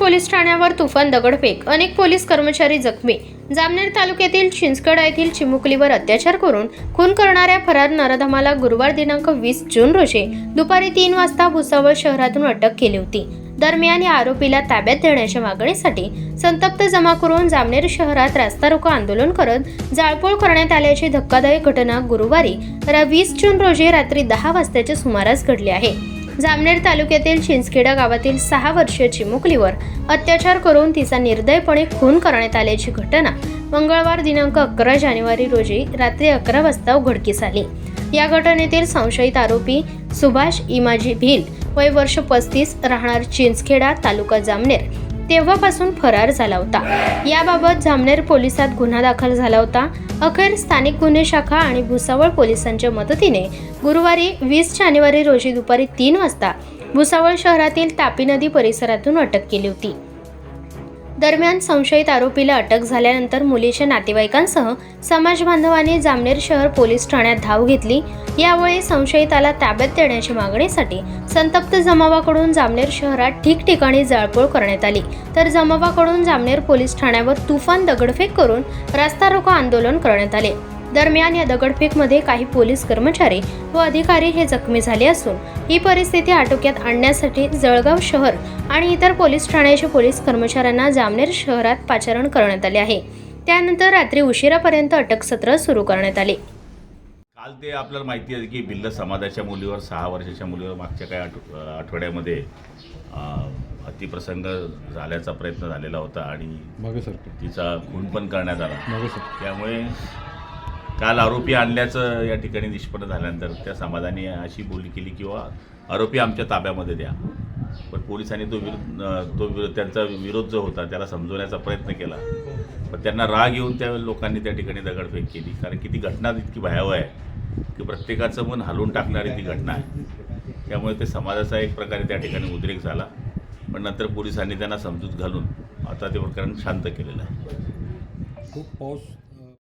Police ठाण्यावर तुफान दगडफेक अनेक पोलीस कर्मचारी जखमी. जामनेर तालुक्यातील चिंचकडा येथील चिमुकलीवर अत्याचार करून खून करणाऱ्या फरार नराधमाला गुरुवार दिनांक वीस जून रोजी दुपारी तीन वाजता भुसावळ शहरातून अटक केली होती. दरम्यान या आरोपीला ताब्यात देण्याच्या मागणीसाठी संतप्त जमा करून जामनेर शहरात रास्ता रोको आंदोलन करत जाळपोळ करण्यात आल्याची धक्कादायक घटना गुरुवारी वीस जून रोजी रात्री दहा वाजताच्या सुमारास घडली आहे. जामनेर तालुक्यातील चिंचखेडा गावातील सहा वर्षीय चिमुकलीवर अत्याचार करून तिचा निर्दयपणे खून करण्यात आल्याची घटना मंगळवार दिनांक अकरा जानेवारी रोजी रात्री अकरा वाजता उघडकीस आली. या घटनेतील संशयित आरोपी सुभाष इमाजी भिल वय वर्ष पस्तीस राहणार चिंचखेडा तालुका जामनेर. तेव्हापासून फरार झाला होता. याबाबत जामनेर पोलिसात गुन्हा दाखल झाला होता. अखेर स्थानिक गुन्हे शाखा आणि भुसावळ पोलिसांच्या मदतीने गुरुवारी वीस जानेवारी रोजी दुपारी तीन वाजता भुसावळ शहरातील तापी नदी परिसरातून अटक केली होती. दरम्यान संशयित आरोपीला अटक झाल्यानंतर मुलीच्या नातेवाईकांसह समाज बांधवांनी जामनेर शहर पोलीस ठाण्यात धाव घेतली. यावेळी संशयिताला ताब्यात देण्याच्या मागणीसाठी संतप्त जमावाकडून जामनेर शहरात ठिकठिकाणी जाळपोळ करण्यात आली. तर जमावाकडून जामनेर पोलीस ठाण्यावर तुफान दगडफेक करून रास्ता रोको आंदोलन करण्यात आले. दरम्यान या दगडफेकमध्ये काही पोलीस कर्मचारी व अधिकारी हे जखमी झाले असून ही परिस्थिती आटोक्यात आणण्यासाठी जळगाव शहर आणि इतर पोलीस ठाण्याच्या पोलीस कर्मचाऱ्यांना जामनेर शहरात पाचारण करण्यात आले आहे. त्यानंतर रात्री उशिरापर्यंत अटक सत्र सुरू करण्यात आले. काल ते आपल्याला माहिती आहे की भिल्ल समाजाच्या मुलीवर सहा वर्षाच्या मुलीवर मागच्या काही आठ आठवड्यामध्ये अतिप्रसंग झाल्याचा प्रयत्न झालेला होता आणि तिचा खून पण करण्यात आला. त्यामुळे काल आरोपी आणल्याचं या ठिकाणी निष्पन्न झाल्यानंतर त्या समाजाने अशी बोली केली किंवा आरोपी आमच्या ताब्यामध्ये द्या. पण पोलिसांनी तो विरोध तो विरोध त्यांचा विरोध जो होता त्याला समजवण्याचा प्रयत्न केला. पण त्यांना राग येऊन त्या लोकांनी त्या ठिकाणी दगडफेक केली. कारण की ती घटना इतकी भयावह आहे की प्रत्येकाचं मन हलवून टाकणारी ती घटना आहे. त्यामुळे ते समाजाचा एक प्रकारे त्या ठिकाणी उद्रेक झाला. पण नंतर पोलिसांनी त्यांना समजूत घालून आता ते प्रकरण शांत केलेलं आहे. खूप पाऊस